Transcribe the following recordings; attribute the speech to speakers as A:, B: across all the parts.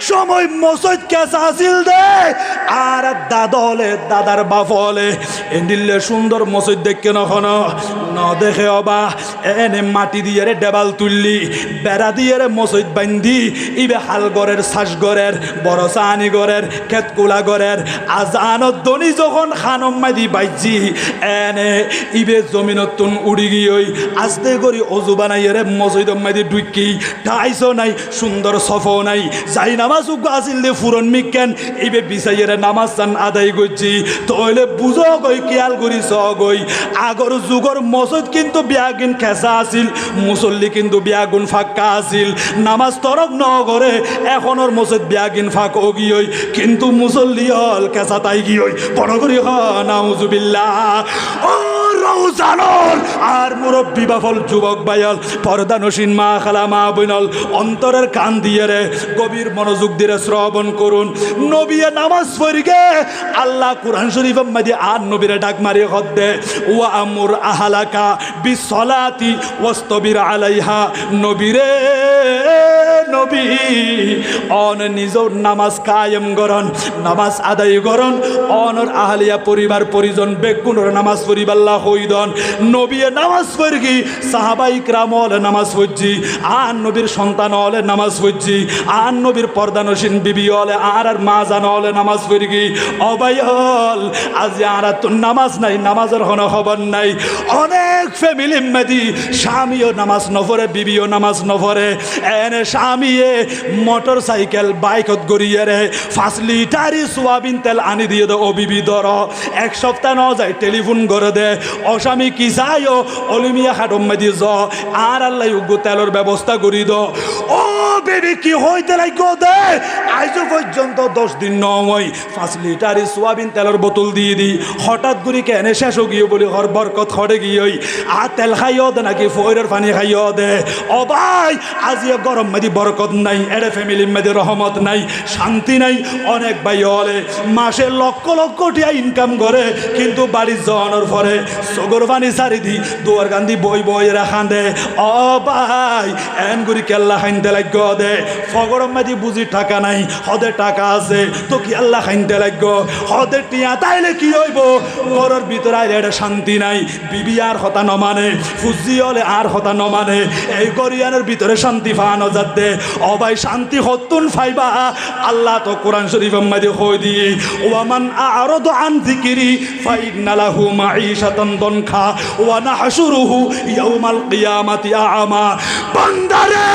A: match. সময় মসজিদ কেসা আসিল দে, আর দাদলে দাদার বাফলে এন্ডিলে সুন্দর মসজিদ দেখে নখন ন দেখে অবা, এনে মাটি দিয়ে রে ডেবাল তুললি। বেড়া দিয়ে রে মসজিদ বান্ধি। ইবে হাল গড়ের শ্বাস গড়ের বড় চাহানি গড়ের খেতকুলা গড়ের আজানত দনি যখন খানম মাদি বাইজি, এনে ইবে জমিনতুন উড়ি গিয়ে আস্তে করি অজু বানাই রে মসজিদ মাদি ডুকি ঠাইছো নাই, সুন্দর সফো নাই। যাই নামাজ উগ আসিল দে ফুরন মিকেন ইবে বিচাইয়ের নামাজ চান আদায় করছি। তইলে বুঝো গই খেয়াল করি স গই। আগর যুগর মসজিদ কিন্তু বিয়াগিন খেসা আছিল, মুসল্লি কিন্তু বিয়াগুন ফাঁকা আছিল। নামাজ তরক ন করে এখনর মসজিদ বিয়াগিন ফাঁক ও গিয়ে কিন্তু মুসল্লি হল খেসা তাই গিয়ে বড় করি হ নাউজুবিল্লাহ ও রৌজানল। আর মুরব্বী বাফল যুবক বায়াল, পর্দা নসীন মা খালা মা বইনল অন্তরের কান দিয়ে রে গভীর মনোযোগ দিয়ে শ্রবণ করুন। নবিয়ে নামাজ পড়িগে আল্লাহ কুরআন শরীফ মাদি আর নবীরে ডাক মারি হদ্দে, ওয়া আমুর আহালাকা বিসলাতি ওয়াস্তবির আলাইহা। নবীরে নবী। অন নিজর নামাজ কায়েম করন নামাজ আদায় করন অনর আহলিয়া পরিবার পরিজন বেগুনর নামাজ পড়িবাল্লা হইদন। নবীয়ে নামাজ পড়গি, সাহাবাই ক্রাম হলে নামাজ পড়ছি আর নবীর সন্তান হলে নামাজ পড়ছি আর নবীর পর্দানসীন বিবি হলে আর আর মা জান হলে নামাজ পড়গি। অবাই হল আজ আর তো নামাজ নাই, নামাজের কোনো খবর নাই। অনেক ফ্যামিলি মেদি, স্বামীও নামাজ নভরে বিবিও নামাজ নভরে এনে স্বামীয়ে মোটর সাইকেল, বাইকত গড়িয়ে রে, পাঁচ লিটারি সোয়াবিন তেল আনি দিয়ে দে, ও বিবি ধর এক সপ্তাহ ন যায় টেলিফোন করে দে অস্বামী কি যায় ও? অলিমিয়া হাডম মেদি য আর আল্লাহ তেলের ব্যবস্থা করি দ। ও বেবি কি হইতে লাগ দে? আইজো পর্যন্ত দশ দিন নয় পাঁচ লিটারি সোয়াবিন তেলের বোতল দিয়ে দি। হঠাৎ করে কেনে শেষ গিয়ে বলি, হর বরকত হরে গিয়ে আর তেল খাইও দে নাকি, ফয়রের পানি খাইও দে। ও ভাই আজিও গরম মেদি বরকত নাই, এরে ফ্যামিলি মেদি রহমত নাই, শান্তি নাই। অনেক ভাই হলে মাসে লক্ষ লক্ষ টিয়া ইনকাম করে, কিন্তু বাড়ির জনের পরে সগর পানি সারি দি, দুয়ার গান্ধী বই বই রাখান দে ও ভাই, এন গুরি কেল্লা খাইনতে লাগ দে ফগর মেদি বুঝি টাকা নাই, হদে টাকা আছে, তো কি আল্লাহ খাইনতে লাগ হদে টিয়া, তাইলে কি হইব? ঘরের ভিতরে আইলে এটা শান্তি নাই, বিবি আর হতা নমানে, ফুজি হলে আর হতা নমানে, এই গরিয়ানের ভিতরে শান্তি ফানো যাতে অবাই শান্তি হতুন ফাইবা, আল্লাহ তো কোরআন শরীফ মাদি হই দিয়ে ওয়ামান আরদ আন যিকিরি, ফাইন্না লাহু মাঈশাতান দনখা, ওয়া নাহশুরুহু ইয়াউমাল কিয়ামাতি আ'মা বান্দারে!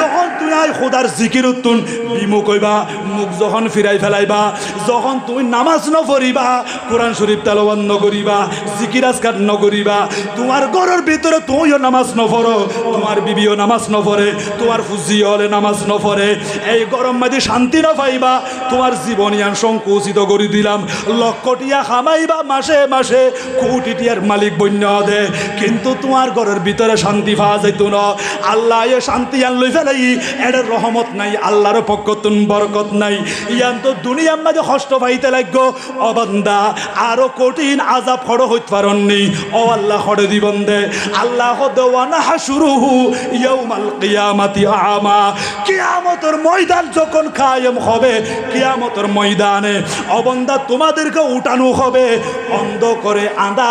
A: যখন তুই আই খোদার জিকির উত্তুন বিমুখ হইবা মুখ যখন ফিরাই ফেলাইবা, যখন তুমি নামাজ ন কোরআন শরীফ তেলাওয়াত ন করিবা জিকির আজকার ন করিবা তোমার ঘরের ভিতরে তুমিও নামাজ ন পড়ো তোমার বিবিও নামাজ ন পড়ে তোমার ফুজি হলে নামাজ ন পড়ে এই গরম মাঝে শান্তি ন পাইবা, তোমার জীবনিয়ান সংকুচিত করে দিলাম। লক্ষ টিয়া খামাইবা মাসে মাসে কোটি টিয়ার মালিক বন্য দে, কিন্তু তোমার ঘরের ভিতরে শান্তি পাওয়া যাইত না। আল্লাহ শান্তি আন লই ফেলাই এর রহমত নাই, আল্লাহর পক্ষ তুন বরকত নাই। ইয়ান তো দুনিয়ার মাঝে কষ্ট পাইতে লাগব। অবান্দা আরও কঠিন আজাব হড় হইতে পারননি ও আল্লাহ হড়ে দিবন দে আল্লাহ দেওয়ানা হাসুরুহু ইয়াউমাল কিয়ামাতি আমা। কিয়ামতের ময়দান যখন কায়েম হবে, কিয়ামতের ময়দানে অবন্দা তোমাদেরকে উঠানো হবে। অন্ধ করে আন্দা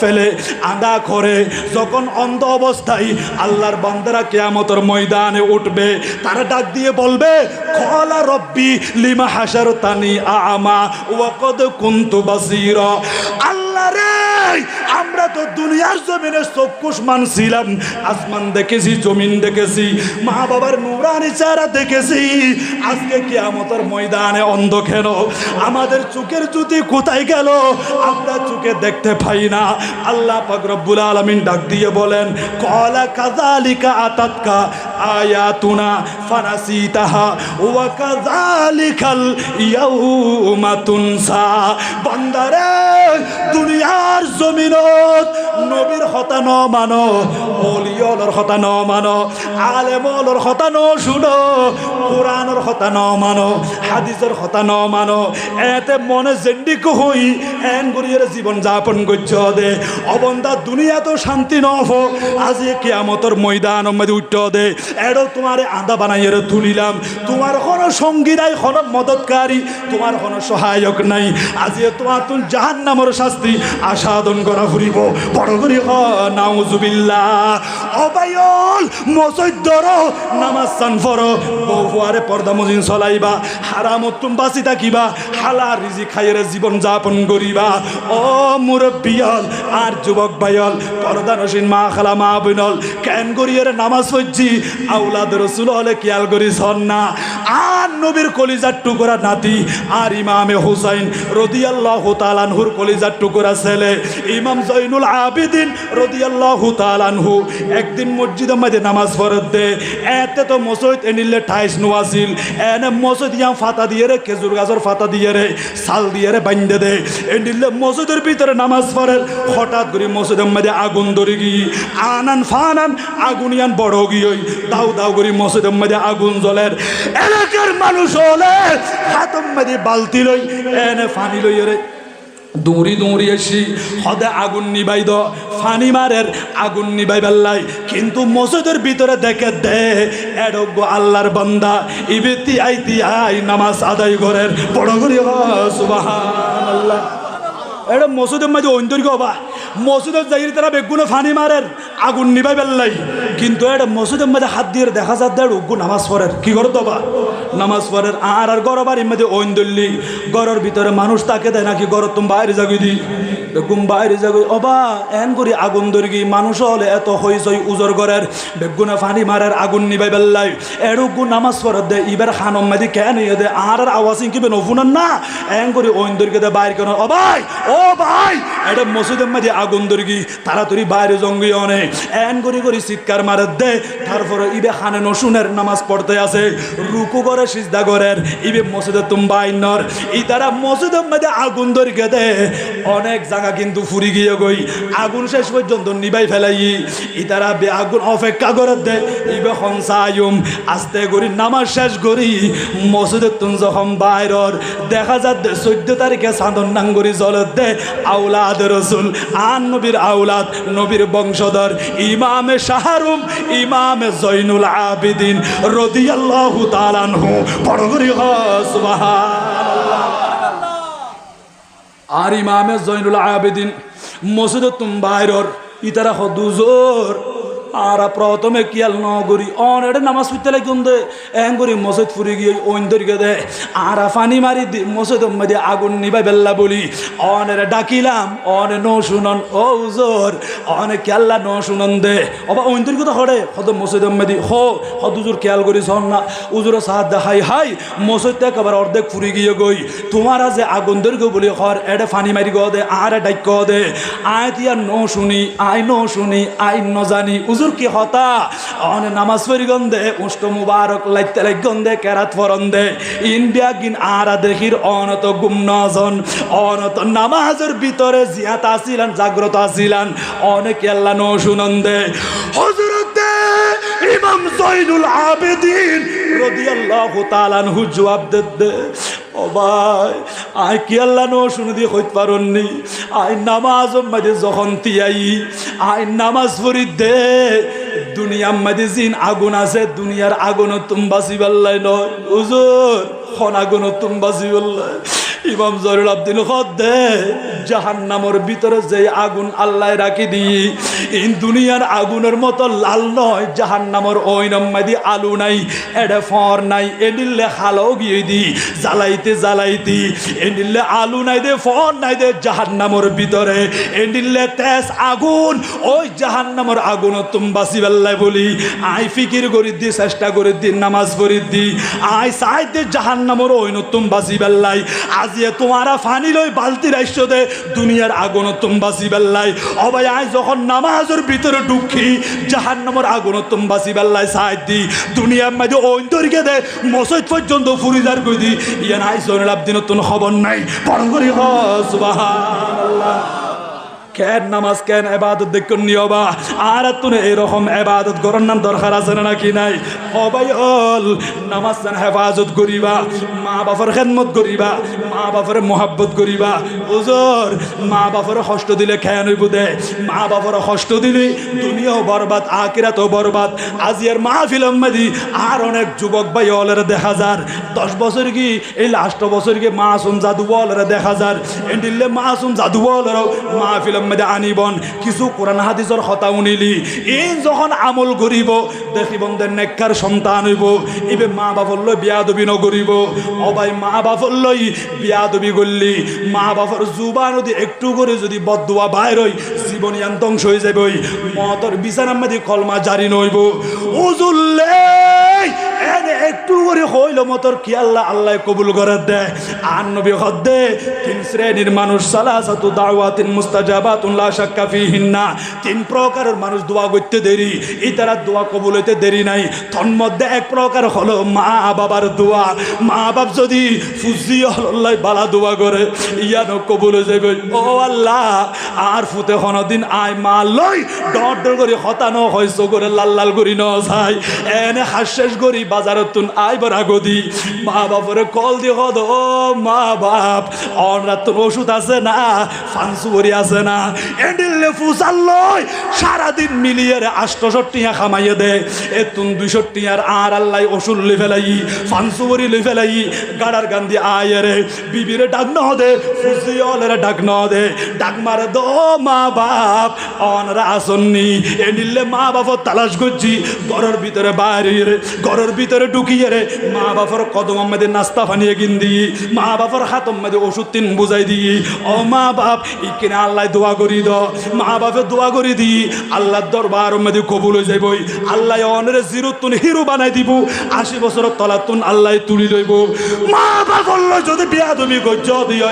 A: ফেলে আন্দা করে যখন অন্ধ অবস্থায় আল্লাহর বন্দারা কেয়ামতের ময়দানে উঠবে, তারা ডাক দিয়ে বলবে কলা রব্বি লিমা হাসার তানি আমা ওয়াকদ কুন্তু বাসির। আল্লাহ রে! আমরা তো দুনিয়ার জমিনে চক্ষুষ মান ছিলাম আসমান দেখেছি, জমিন দেখেছি মা বাবার নুরানি চেহারা দেখেছি। আজকে কিয়ামতের ময়দানে অন্ধ কেন আমাদের চোখের জ্যোতি কোথায় গেল? আমরা চোখে দেখতে পাই না। আল্লাহ পাক রব্বুল আলামিন ডাক দিয়ে বলেন, কলা কাযালিকা আতাতকা আয়াতুনা ফানাসিতাহা ওয়া কাযালিকাল ইয়াউমা তুনসা। বান্দারে, দুনিয়ার জমিনত নবীর হতা ন মানো, অলিয়লর হতা ন মানো, আলেমলর হতা ন শুনো, কোরআনর হতা ন মানো, হাদিসের হতা ন মানো, এতে মনে জেন্ডিক হই, এন করিয়ে জীবন যাপন করছ দে, অবন্দা দুনিয়া তো শান্তি নফ আজি কিয়ামতর ময়দান মধ্যে উঠতে দে, এডো তোমারে আদা বানাইয়ে তুলিলাম, তোমার কোনো সঙ্গী নাই, কোনো মদতকারী, তোমার কোনো সহায়ক নাই, আজি তোমার তুমি জাহান নামর শাস্তি আসাদন করা ফুরিব বড় করি হ অবায়ল নামাজ বউয়ারে পর্দা মজিন চলাইবা হারামত তুম বাঁচি থাকিবা হালা রিজি খাইয়ের জীবন যাপন করিবা। ও মুরব্বিয়ল, আর যুবক বায়ল পর্দা নসীন মা খালা মা বিনল, কেন করিয়ের নামাজ পড়ছি? আউলাদ রসুল হলে খেয়াল করি না। আর নবীর কলিজার টুকরা নাতি আর ইমামে হুসাইন রদিয়াল্লাহ তালানহুর কলিজার টুকরা ছেলে। ইমাম জৈনুল আবিদিন রদিয়াল্লাহ তালানহু একদিন মসজিদের মধ্যে নামাজ পড়ত দে। এতে তো মসজিদ এনিলে ঠাইস নোয়াছিল এনে মসজিদ ইয়াম ফাতা দিয়ে রে, খেজুর গাছের ফাতা দিয়ে রে সাল দিয়ে রে বান্ধে দে। এনিলে মসজিদের ভিতরে নামাজ পড়ে হঠাৎ করে মসজিদের মধ্যে আগুন ধরে গিয়ে আনান ফানান আগুন ইয়ান বড় গিয়ে দাউ দাউ করে মসজিদের মধ্যে আগুন জ্বলের। এলাকার মানুষ হলে হাতম মধ্যে বালতি লই, এনে ফানি লই রে দৌড়ি দৌড়ি এসি, হদে আগুন নিবাই দ, ফানি মারের আগুন নিবাই বেল্লাই। কিন্তু মসজিদের ভিতরে দেখে দে এডগ্য আল্লাহর বান্দা, ইবেতি আইতি আই, নামাজ আদায় করের বড় করি সুবাহান এটা মসজিদের মাঝে ঐন্দর্য হবা। মসজিদের যাই তারা বেগুনে ফানি মারের, আগুন নিবাই বেল্লাই। কিন্তু এটা মসজিদের মাঝে হাত দিয়ে দেখা যাত দেড় উগ্গু নামাজ পড়ের। কি করো তো বা নামাজ পড়ের আর আর গড় বাড়ির মধ্যে ঐন্দল্লি গড়ের ভিতরে মানুষ তাকে দেয় নাকি গড় তুমি বাইরে যাবি দি? বেগুন বাইরে যাবি অবা এন করি আগুন দর্গি মানুষ হলে এত হইচই উজর গড়ের বেগুনে ফানি মারের, আগুন নিবাই বেল্লাই। এরুগু নামাজ পড়ে দে, ইবার খানম মাদি কেন ইয়ে দে, আর আর আওয়াজ কিবে নফুনান না? এন করি ঐন্দর্গে দে বাইর কেন ভাই ও ভাই এটা মসজিদের মাঝে আগুন দর্গি তাড়াতাড়ি বাইরে জঙ্গি অনে এন করি করি চিৎকার মারে, দে, তারপরে ইবে খানে নসুনের নামাজ পড়তে আছে রুকু করে, সিজদা করের ইবে মসজিদে তুম্বা নর। ই তারা মসজিদের মধ্যে আগুন দর্গে দে? অনেক জায়গা কিন্তু ফুরি গিয়ে গই, আগুন শেষ পর্যন্ত নিবাই ফেলাই। ই তারা বে আগুন অপেক্ষা করে, দে, ইবে হংসায়ুম আস্তে করি নামাজ শেষ করি মসজিদের তুন যখন বাইরর দেখা যাচ্ছে চোদ্দ তারিখে সাধন নাঙ্গরি জলত দে আউলা আউলাদ রসুল আন নবীর আউলাদ নবীর বংশধর, ইমামে শাহরুম, ইমামে জৈনুল আবিদিন রদিয়াল্লাহু তালানহু বড় করি আর ইমামে জৈনুল আবিদিন মসজিদ তুম বাইরর, ইতারা হদুজোর আর প্রথমে কিয়াল নগরি অন এটা নামাজ পড়তে লাগি দে এং করি মসজিদ ফুরি গিয়ে ওইন ধরিকে দে। আর ফানি মারি মসজিদ মধ্যে আগুন নিবাই বেল্লা বলি। অনের ডাকিলাম, অনে ন শুনন, ও উজোর অনে কেল্লা ন শুনন দে। অবা ওইন ধরিকে তো হরে হদ মসজিদ মধ্যে হো হদুজুর খেয়াল করি হন না। উজুর সাহায্য দেখাই হাই মসজিদ একেবারে অর্ধেক ফুরি গিয়ে গই। তোমার যে আগুন ধরিকে বলি, হর এটা ফানি মারি গ দে আর ডাইক দে আয় তিয়া ন শুনি আই ন শুনি আই ন জানি। হুজুর কি হতা? অনে নামাজ পড়ি গন্ধে, উষ্ট মুবারক লাইতে লাগ গন্ধে, কেরাত ফরন্দে। ইন্ডিয়া গিন আরা দেখির অনত গুম নজন অনত নামাজের ভিতরে জিয়াত আসিলান, জাগ্রত আসিলান। অনেক আল্লাহ ন শুনন্দে। হজরত ইমাম জৈনুল আবেদিন রাদিয়াল্লাহু তাআলা জবাব দে। ও আই কি আল্লাহ নো শুনে দিয়ে আই নামাজ মাঝে যখন তিয়াই, আই নামাজ পড়ি দে দুনিয়ার মাঝে জিন আগুন আছে, দুনিয়ার আগুন তুম বাসি পাল্লাই নয়। হুজুর, খন আগুন তুম বাসি পাল্লাই ইমাম জরুল আব্দিন দে জাহান নামর ভিতরে যে আগুন আল্লাহ রাখি দি ইন দুনিয়ার আগুনের মতো লাল নয় জাহান নামর ওই নাম্মাদি আলু নাই, এডে ফর নাই এনিলে হালো গিয়ে দি জ্বালাইতে জ্বালাইতে এনিলে আলু নাই দে, ফর নাই দে জাহান নামর ভিতরে এনিলে তেজ আগুন, ওই জাহান নামর আগুন তুম বাসি বেল্লাই বলি, আই ফিকির করি দি চেষ্টা করে দি নামাজ পড়ি দি আই সাইতে জাহান নামর ওই নতুন বাসি বেল্লাই আজিয়ে তোমারা ফানি লই বালতি রাইস্য দে, দুনিয়ার আগুন তুম বাসি বেল্লাই অবাই আই যখন নামাজের ভিতরে ঢুকি জাহান নামর আগুন তুম বাসি বেল্লাই সাই দি, দুনিয়ার মাঝে তরিকে দে, মসজিদ পর্যন্ত ফুরিদার কই দি। ইয়ান আয় জয়নাব দিন তুন খবর নাই বড় করি হ, সুবহানাল্লাহ। কেন নামাজ কেন এবাদত দেখুন নিয়বা আর তুমি এরকম এবাদত করার নাম দরকার আছে না নাকি নাই? অবাই হল নামাজ যেন হেফাজত করিবা, মা বাবার খেদমত করিবা, মা বাবার মোহাব্বত করিবা। ওজোর মা বাবার কষ্ট দিলে খেয়ে নইব দে? মা বাবার কষ্ট দিলে দুনিয়াও বরবাদ আকিরাতও বরবাদ। আজিয়ার মাহফিল আম্মাদি আর অনেক যুবক ভাই অলরে দেখা যার। দশ বছর কি, এই লাস্ট বছর কি মাসুম জাদু অলরে দেখা যার। এন্ডিল্লে মাসুম জাদু অলরাও মাহফিল আম্মাদি আনিবন কিছু কোরআন হাদিসর কথা উনিলি ইন যখন আমল করিব দেখিবন্ধের নেককার সন্তান হইব, ইবে মা বাপর লই বিয়া দবি নগরিব অবাই মা বাপর লই বিয়া দবি করলি, মা বাপর জুবা যদি একটু করে যদি বদুয়া বাইর হই জীবনিয়ান ধ্বংস হয়ে যাবে মতর বিছানার মধ্যে কলমা জারি নইব। উজুল্লে একটু করে হইল মতর কি আল্লাহ আল্লাহ কবুল করে দেয়। আর নবী হদ্দে তিন শ্রেণির মানুষ, সালাসাতু দাওয়াতিন মুস্তাজাবাতুন, লা শাক্কা ফিহিন্না। তিন প্রকারের মানুষ দোয়া করতে দেরি ইতারা দোয়া কবুল হইতে দেরি নাই। তন্মধ্যে এক প্রকার হলো মা বাবার দোয়া। মা বাপ যদি ফুজি হল্লাই বালা দোয়া করে ইয়ানো কবুল হয়ে যাবে ও আল্লাহ, আর ফুতে দিন আয় মা লই, ডর ডর করে হতানো হয়েছ করে লাল লাল করি ন যায় এনে শেষ করি বাজারত তুন আই বরা গদি মা বাপরে কল দি হদ মা বাপ তোর ওষুধ আছে না, ফানসুবরি আছে না। এন্ডিলে ফুসাল লই সারাদিন মিলিয়ে আষ্টশো টিয়া খামাইয়ে দে। এ তুন দুইশো টিয়ার আর আল্লাহ ওষুধ লি ফেলাই, ফানসুবরি লি ফেলাই, গাড়ার গান্ধি আয় রে। বিবিরে ডাক ন দে ফুসি অলেরে ডাক ন দে। ডাক মারে দো মা বাপ অনরা আসন্নি। এন্ডিলে মা বাপ তালাশ করছি, ঘরের ভিতরে বাইরে ঘরের ভিতরে ঢুকিয়ে রে। মা বাপর কদম আমাদের নাস্তা ফানিয়ে কিন দিই মা বাপর হাত আমাদের ওষুধ তিন বুঝাই দিই ও মা বাপ ইকিনে আল্লাহ দোয়া করি দ। মা বাপে দোয়া করি দি। আল্লাহ দরবার আমাদের কবুল হয়ে যাইব। আল্লাহ অনরে জিরো তুন হিরো বানাই দিব। আশি বছরের তলা তুন আল্লাহ তুলি লইব। মা বলল যদি বিয়া তুমি গজ্জ দিয়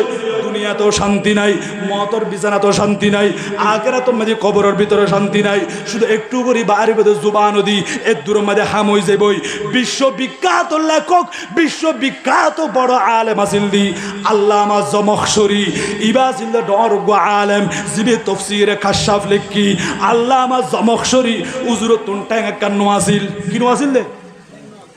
A: দুনিয়া তো শান্তি নাই, মতর বিছানা তো শান্তি নাই আগেরা তো মাঝে কবরের ভিতরে শান্তি নাই। শুধু একটু করি বাইরে বেদে জুবা নদী এর দূর মাঝে হাম হয়ে যাবই বিশ্ববিখ্যাত লেখক, বিশ্ববিখ্যাত বড় আলেম আসিল দি, আল্লামা জমখসরি ইবাসিল ডর গো আলেম, জিবে তফসিরে কাশাফ লেখি আল্লামা জমখসরি উজুরতুন ট্যাং কান্নু আসিল কিনু আসিল দে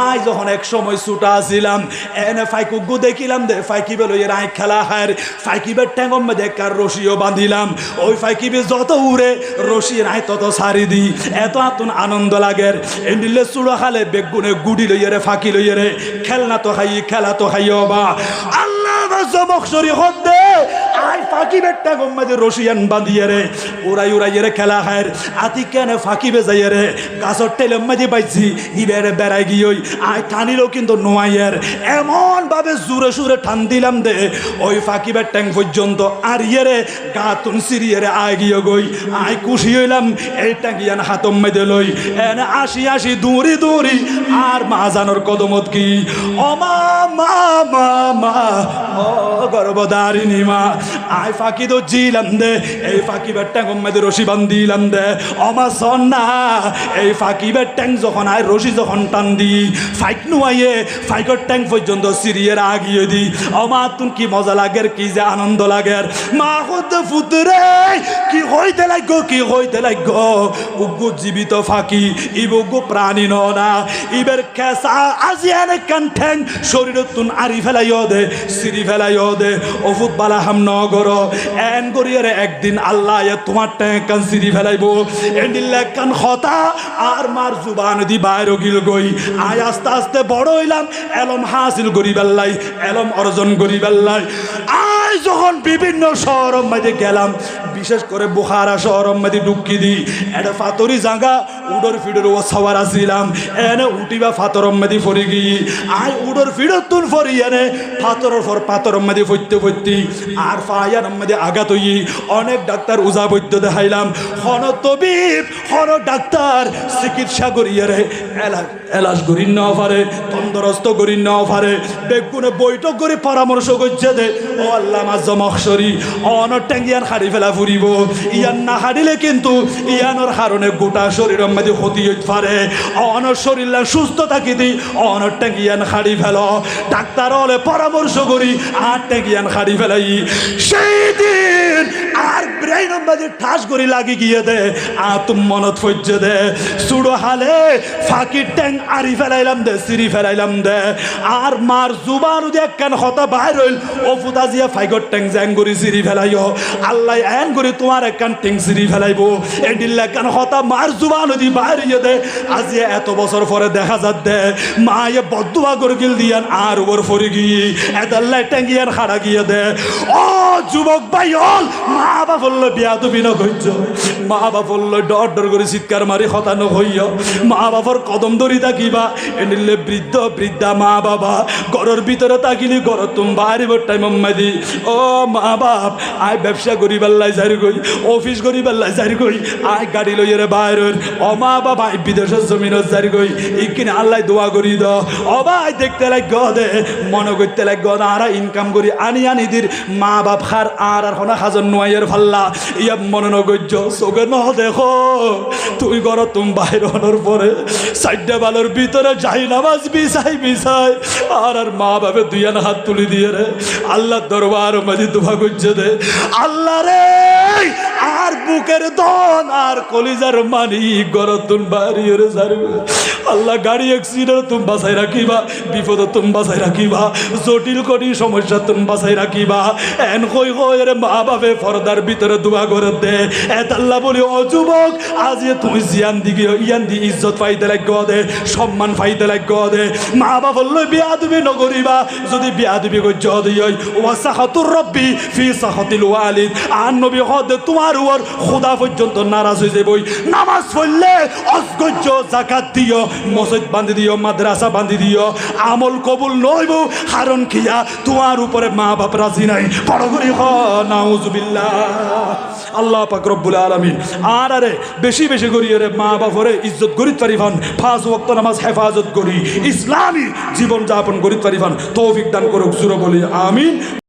A: আই যখন এক সময় ছুটা ছিলাম এনে ফাইকুগু দেখিলাম দে ফাইকিবে লইয়ের আই খেলা হার ফাইকিবের ট্যাঙ্গম মধ্যে কার রশিও বাঁধিলাম। ওই ফাইকিবে যত উড়ে, রশি নাই তত সারি দি। এত আতুন আনন্দ লাগের এন্ডিলে চুড়ো খালে বেগুনে গুড়ি লইয়েরে ফাঁকি লইয়েরে খেলনা তো খাই খেলা তো খাইও বা আল্লাহ জমক শরী হদ্দে। আই ফাঁকিবের ট্যাঙ্গম মধ্যে রশিয়ান বাঁধিয়ে রে। উড়াই উড়াই রে খেলা হার আতি কেনে ফাঁকিবে যাইয়ে রে। গাছর টেলে মাঝে পাইছি ইবেরে বেড়াই গিয়ে আই টানিলেও কিন্তু নোয়াইয়ের। এমন ভাবে সুরে টান দিলাম দে। ওই ফাঁকিবের ট্যাং পর্যন্ত আর ইয়েরে গা তুন সিরিয়েরে আয় গিয়ে আই খুশি হইলাম, এই ট্যাঙ্গিয়ান হাতম মেদে লই। এনে আসি আসি, দূরি দূরি। আর মা জানোর কদমত কি? অমা, মা মা ও গর্ভদারিণী মা আই ফাঁকি তো জিলাম দে এই ফাঁকিবের ট্যাং মেদে রশি বান্দিলাম দে অমা সন না এই ফাঁকিবের ট্যাং যখন আয় রশি যখন টান দি ফাইক নুয়াইয়ে ফাইকর ট্যাং পর্যন্ত সিরিয়ের আগিয়ে দি অমা তুন কি মজা লাগের কি যে আনন্দ লাগের মা হদ ফুতরে কি হইতে লাগ কি হইতে লাগ উগ্র জীবিত ফাঁকি ইবগ্য প্রাণী ন ইবের কেসা আজিয়ান কান ঠ্যাং শরীর তুন আরি ফেলাইও দে সিরি ফেলাইও দে ওফুত বালা হাম নগর এন গরিয়ারে একদিন আল্লাহ তোমার ট্যাঙ্কান সিঁড়ি ফেলাইবো। এন্ডিল্লা হতা আর মার জুবান দি বাইর গিল গই। আয় আস্তে আস্তে বড় হইলাম, এলম হাসিল করি বেল্লাই, এলম অর্জন করি বেল্লাই। আয় যখন বিভিন্ন শহর মাঝে গেলাম বিশেষ করে বুখারা শহর মাঝে ঢুকি দি। এটা ফাতরি জাগা, উডর ফিডর ও সওয়ার আসিলাম। এনে উঠিবা ফাতর মেদি ফরি গিয়ে আই উডর ফিডর তুন ফরি এনে, ফাতরের ফর পাতর মেদি ফইতে ফইতি আর ফায়ার মেদি আঘাত হই। অনেক ডাক্তার উজা বৈদ্য দেখাইলাম। হন তবিব, হন ডাক্তার, চিকিৎসা করিয়ে রে। এলাজ করি ন পারে, তন্দরস্ত করি ন পারে, বেগুনে বৈঠক করে পরামর্শ করছে দে ও আল্লাহ মা জমকসরি অনর ট্যাঙ্গিয়ান হারি ফেলা ফুরিব। ইয়ান না হারিলে কিন্তু ইয়ানোর কারণে গোটা শরীরের মধ্যে ক্ষতি হইতে পারে। অনর শরীর সুস্থ থাকিতি অনর ট্যাঙ্গিয়ান হারি ফেল। ডাক্তার হলে পরামর্শ করি, আর ট্যাঙ্গিয়ান হারি ফেলাই। সেই দিন আর ব্রেইন মধ্যে ঠাস করে লাগি গিয়ে দে, আতুম মনত ফজ্জে দে। সুড়ো হালে ফাঁকির ট্যাং আরি ফেলাইলাম দে সিরি ফেলাইলাম দে। আর মার জুবান উদি একখান হতা বাইর হইল, ও ফুতা জিয়া ফাইগর ট্যাং জ্যাং করি সিরি ফেলাইও। আল্লাহ এন করি তোমার একখান ট্যাং সিরি ফেলাইবো। এডিল্লা একখান হতা মার জুবান উদি বাইর হইয়ে দে, আজি এত বছর পরে দেখা যাত দে, মায়ে বদুয়া করে গিল দিয়ান আর ওর ফরি গিয়ে এদাল্লা ট্যাঙ্গিয়ার খাড়া গিয়ে দে। ও যুবক ভাই হল মা বাবা বলল বিয়া তুমি ন কইছ? মা বাবা বলল ডর ডর করে চিৎকার মারি হতানো হইয়। মা বাবার কদম ধরি থাকিবা এনিলে বৃদ্ধ, বৃদ্ধা মা বাবা ঘরের ভিতরে থাকিলি, ঘর তুম বাড়ি বটাই মাম্মাদি ও মা বাপ আয় ব্যবসা করি বেল্লাই যারি কই, অফিস করি বেল্লাই যারি কই, আয় গাড়ি লইয়ে বাইরের ও মা বাবা আয় বিদেশের জমিনত যারি কই, ইকিনে আল্লাহ দোয়া করি দ। ও ভাই, দেখতে লাগ দে, মনে করতে লাগ আর ইনকাম করি, আনি আনি দির। মা বাপ খার আর আর হনা হাজন নোয়াইয়ের ফাল্লা মনে নগর্য চোখে ন দেখো। তুই ঘর তুম বাইর হনোর পরে, সাইডে বালোর ভিতরে যাই নামাজ বিছাই বিছাই। আর আর মা বাপে দুইয়ান হাত তুলি দিয়ে রে আল্লাহ দরবার মাঝে দুভা দে। আল্লাহ রে! আর বুকের দন আর কলিজার মানি গরতুন বাড়ি রে সারবে। আল্লাহ গাড়ি অ্যাক্সিডেন্ট তুমি বাসাই রাখিবা, বিপদ তুমি বাসাই রাখিবা, জটিল কঠিন সমস্যা তুমি বাসাই রাখিবা। এন কই কই রে মা বাপে ফরদার ভিতরে দোয়া করে দে। এত আল্লাহ বলি, ও যুবক, আজ তুই জিয়ান দিকে ইয়ান দি ইজ্জত পাইতে লাগ দে, সম্মান পাইতে লাগ দে। মা বাবা বলল বিয়া দিবি নগরিবা, যদি বিয়া দিবি গজ্জ দিই ওয়া সাহাতুর রব্বি ফি সাহাতিল ওয়ালিদ। আর নবী হদ তোমার খোদা পর্যন্ত নারাজ হয়ে যাবই নামাজ পড়লে অসগজ্য জাকাত দিও, মসজিদ দিও, মাদ্রাসা দিও, আমল কবুল নইব, হারণ খিয়া তোমার উপরে মা বাপ রাজি নাই। বড় করি আল্লাহ পাক আলামিন আর আরে বেশি বেশি করি রে, মা বাপরে ইজ্জত গরিত পারিফান পাঁচ ওয়াক্ত নামাজ হেফাজত করি। ইসলামী জীবন যাপন গরিত পারিফান তৌফিক দান করুক জুরো বলি আমিন।